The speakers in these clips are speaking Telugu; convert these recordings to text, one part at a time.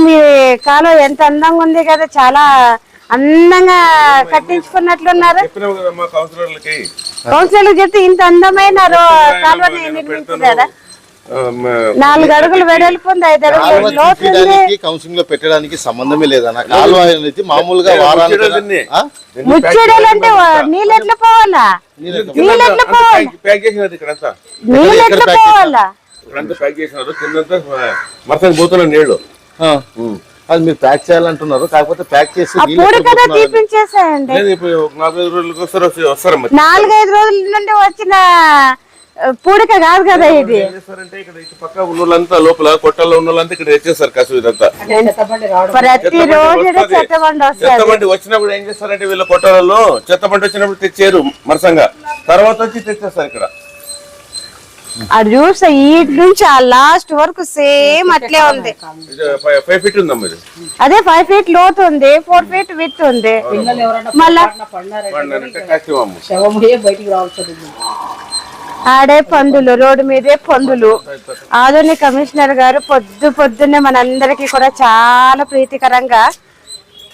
మీ కాలం ఎంత అందంగా ఉంది కదా చాలా అందంగా కట్టించుకున్నట్లున్నారు. చెప్పినావు కదా మా కౌన్సిలర్లకి. కౌన్సిలర్ చెప్తే ఇంత అందమైన కాలువని నిర్మించారా నాలుగు అడుగులు వెడల్పు ఉంది ఐదు కాలువ అడుగులు కౌన్సిలింగ్లో పెట్టడానికి సంబంధమే లేదన్న కాలువ అనేది మామూలుగా వారానికి ముచ్చెడలు అంటే నీళ్ళు ఎట్లా పోవాలా? నీళ్ళు ఎట్లా పోవాలి? నీళ్ళు ఎట్లా పోవాలా? పోతున్న నీళ్ళు ఆ. అది మీరు ప్యాక్ చేయాలంటున్నారు కాకపోతే ప్యాక్ చేసి కదా తీపించేసాయండి. లేదు ఇప్పుడు నాలుగైదు రోజులకు వస్తారు వస్తారు నాలుగైదు రోజుల నుండి వచ్చిన పూడిక కాదు కదా ఇది. ఇక్కడ ఇటు పక్క ఉన్నోళ్ళంతా లోపల కొట్టల్లో ఉన్న వాళ్ళంతా ఇక్కడ తెచ్చేస్తారు కసు ఇదంతా ప్రతి రోజు. చెత్తబండి చెత్త వస్తుంది. బండి వచ్చినప్పుడు ఏం చేస్తారంటే వీళ్ళ కొట్టాలలో చెత్త బండి వచ్చినప్పుడు తెచ్చారు మరసంగా. తర్వాత వచ్చి తెచ్చేస్తారు ఇక్కడ. అది చూస్తే ఈ నుంచి ఆ లాస్ట్ వరకు సేమ్ అట్లే ఉంది. అదే ఫైవ్ ఫీట్ లోతు ఉంది ఫోర్ ఫీట్ విత్ ఉంది. మళ్ళా ఆడే పందులు రోడ్డు మీదే పందులు. ఆధునిక కమిషనర్ గారు పొద్దు పొద్దున్నే మనందరికీ కూడా చాలా ప్రీతికరంగా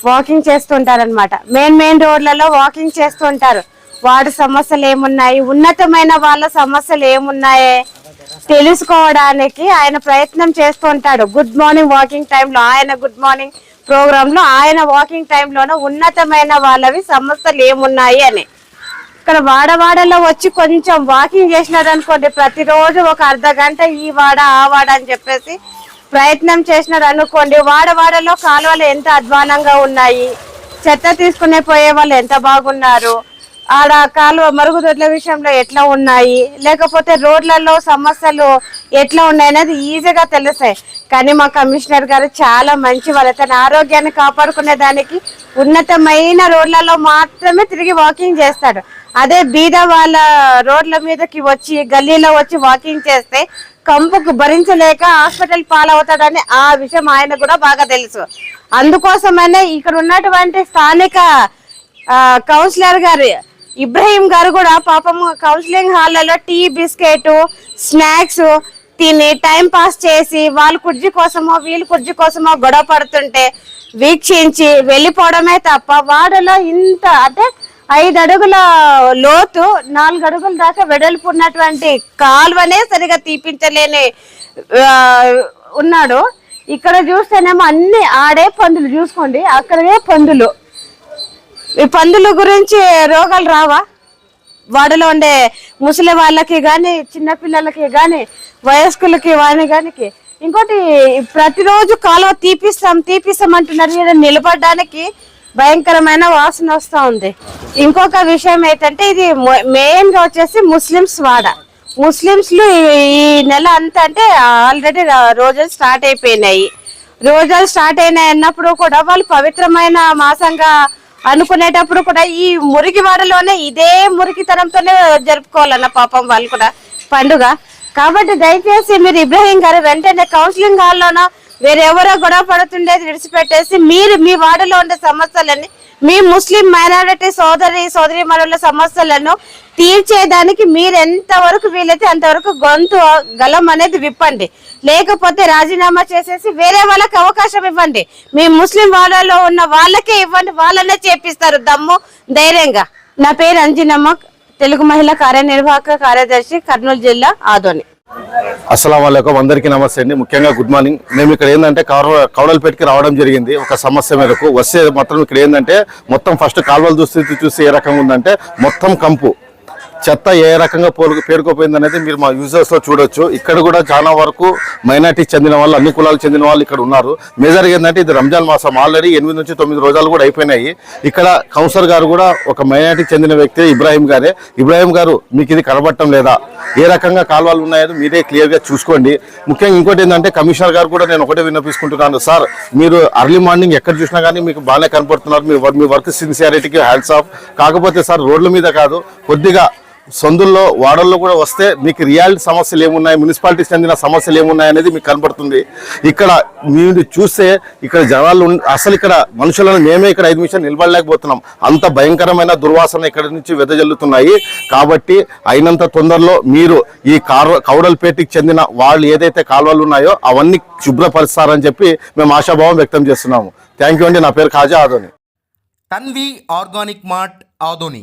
వాకింగ్ చేస్తుంటారన్నమాట. మెయిన్ మెయిన్ రోడ్లలో వాకింగ్ చేస్తుంటారు. వాడి సమస్యలు ఏమున్నాయి? ఉన్నతమైన వాళ్ళ సమస్యలు ఏమున్నాయి? తెలుసుకోవడానికి ఆయన ప్రయత్నం చేస్తూ ఉంటాడు. గుడ్ మార్నింగ్ వాకింగ్ టైంలో ఆయన గుడ్ మార్నింగ్ ప్రోగ్రామ్లో ఆయన వాకింగ్ టైంలోనూ ఉన్నతమైన వాళ్ళవి సమస్యలు ఏమున్నాయి అని. ఇక్కడ వాడవాడలో వచ్చి కొంచెం వాకింగ్ చేసినారు అనుకోండి ప్రతిరోజు ఒక అర్ధ గంట ఈ వాడ ఆ వాడ అని చెప్పేసి ప్రయత్నం చేసినారు అనుకోండి వాడవాడలో కాలువలు ఎంత అధ్వానంగా ఉన్నాయి? చెత్త తీసుకునే పోయే వాళ్ళు ఎంత బాగున్నారు? ఆడ కాలువ మరుగుదొడ్ల విషయంలో ఎట్లా ఉన్నాయి? లేకపోతే రోడ్లలో సమస్యలు ఎట్లా ఉన్నాయి అనేది ఈజీగా తెలుస్తాయి. కానీ మా కమిషనర్ గారు చాలా మంచి వాళ్ళు తన ఆరోగ్యాన్ని కాపాడుకునే దానికి ఉన్నతమైన రోడ్లలో మాత్రమే తిరిగి వాకింగ్ చేస్తాడు. అదే బీద వాళ్ళ రోడ్ల మీదకి వచ్చి గల్లీలో వచ్చి వాకింగ్ చేస్తే కంపుకు భరించలేక హాస్పిటల్ పాలవుతాడని ఆ విషయం ఆయన కూడా బాగా తెలుసు. అందుకోసమనే ఇక్కడ ఉన్నటువంటి స్థానిక కౌన్సిలర్ గారు ఇబ్రహీం గారు కూడా పాపం కౌన్సిలింగ్ హాల్లలో టీ బిస్కెట్ స్నాక్స్ తిని టైం పాస్ చేసి వాళ్ళ కుర్జీ కోసమో వీళ్ళ కుర్జీ కోసమో గొడవ పడుతుంటే వీక్షించి వెళ్ళిపోవడమే తప్ప వాడలో ఇంత అంటే ఐదు అడుగుల లోతు నాలుగు అడుగుల దాకా వెడల్పు ఉన్నటువంటి కాలువనే సరిగా తీపించలేని ఉన్నాడు. ఇక్కడ చూస్తేనేమో అన్ని ఆడే పందులు చూసుకోండి అక్కడే పందులు. ఈ పందుల గురించి రోగాలు రావా? వాడలో ఉండే ముసలి వాళ్ళకి కానీ చిన్నపిల్లలకి కానీ వయస్కులకి వాని కానీ ఇంకోటి ప్రతిరోజు కాలువ తీపిస్తాం తీపిస్తాం అంటున్నారు. నిలబడడానికి భయంకరమైన వాసన వస్తూ ఉంది. ఇంకొక విషయం ఏంటంటే ఇది మెయిన్గా వచ్చేసి ముస్లిమ్స్ వాడ. ముస్లిమ్స్లు ఈ నెల అంతా అంటే ఆల్రెడీ రోజులు స్టార్ట్ అయిపోయినాయి. రోజులు స్టార్ట్ అయినాయి అన్నప్పుడు కూడా వాళ్ళు పవిత్రమైన మాసంగా అనుకునేటప్పుడు కూడా ఈ మురికి వాడలోనే ఇదే మురికితనంతోనే జరుపుకోవాలన్న పాపం వాళ్ళు కూడా పండుగ. కాబట్టి దయచేసి మీరు ఇబ్రాహీం గారు వెంటనే కౌన్సిలింగ్ హాల్లోనో వేరెవరో గొడవ పడుతుండేది విడిచిపెట్టేసి మీరు మీ వాడలో ఉండే సమస్యలన్నీ మీ ముస్లిం మైనారిటీ సోదరి సోదరి మనుల సమస్యలను తీర్చేదానికి మీరు ఎంతవరకు వీలైతే అంతవరకు గొంతు గలం అనేది విప్పండి. లేకపోతే రాజీనామా చేసేసి వేరే వాళ్ళకి అవకాశం ఇవ్వండి. మీ ముస్లిం వాళ్ళలో ఉన్న వాళ్ళకే ఇవ్వండి. వాళ్ళనే చేపిస్తారు దమ్ము ధైర్యంగా. నా పేరు అంజనమ్మ తెలుగు మహిళా కార్యనిర్వాహక కార్యదర్శి కర్నూలు జిల్లా ఆదోని. అస్సలం వాళ్ళకు అందరికీ నమస్తే అండి. ముఖ్యంగా గుడ్ మార్నింగ్. మేము ఇక్కడ ఏంటంటే కౌర కౌడలపేటకి రావడం జరిగింది. ఒక సమస్య మేరకు. వస్తే మాత్రం ఇక్కడ ఏంటంటే మొత్తం ఫస్ట్ కాలువల దుస్థితి చూసి ఏ రకంగా ఉందంటే మొత్తం కంపు. చెత్త ఏ రకంగా పోలు పేరుకోపోయింది అనేది మీరు మా యూజర్స్లో చూడొచ్చు. ఇక్కడ కూడా చాలా వరకు మైనార్టీ చెందిన వాళ్ళు అన్ని కులాలకు చెందిన వాళ్ళు ఇక్కడ ఉన్నారు. మేజర్ ఏంటంటే ఇది రంజాన్ మాసం. ఆల్రెడీ ఎనిమిది నుంచి తొమ్మిది రోజులు కూడా అయిపోయినాయి. ఇక్కడ కౌన్సిలర్ గారు కూడా ఒక మైనార్టీకి చెందిన వ్యక్తి ఇబ్రాహీం గారే. ఇబ్రాహీం గారు మీకు ఇది కనబడటం లేదా? ఏ రకంగా కాలువలు ఉన్నాయో మీరే క్లియర్గా చూసుకోండి. ముఖ్యంగా ఇంకోటి ఏంటంటే కమిషనర్ గారు కూడా నేను ఒకటే విన్నపించుకుంటున్నాను. సార్ మీరు అర్లీ మార్నింగ్ ఎక్కడ చూసినా కానీ మీకు బాగానే కనపడుతున్నారు. మీ వర్- మీ వర్క్ సిన్సియారిటీకి హ్యాండ్స్ ఆఫ్ కాకపోతే సార్ రోడ్ల మీద కాదు కొద్దిగా సందుల్లో వాడల్లో కూడా వస్తే మీకు రియాలిటీ సమస్యలు ఏమున్నాయి మున్సిపాలిటీకి చెందిన సమస్యలు ఏమున్నాయి అనేది మీకు కనబడుతుంది. ఇక్కడ మీరు చూస్తే ఇక్కడ జనాలు అసలు ఇక్కడ మనుషులను మేమే ఇక్కడ ఐదు నిమిషాలు నిలబడలేకపోతున్నాం. అంత భయంకరమైన దుర్వాసన ఇక్కడ నుంచి వెదజల్లుతున్నాయి. కాబట్టి అయినంత తొందరలో మీరు ఈ కౌడల్పేటకి చెందిన వాళ్ళు ఏదైతే కాలువలు ఉన్నాయో అవన్నీ శుభ్రపరుస్తారని చెప్పి మేము ఆశాభావం వ్యక్తం చేస్తున్నాము. థ్యాంక్ యూ అండి. నా పేరు Khaja Adoni. Tanvi organic mart Adoni.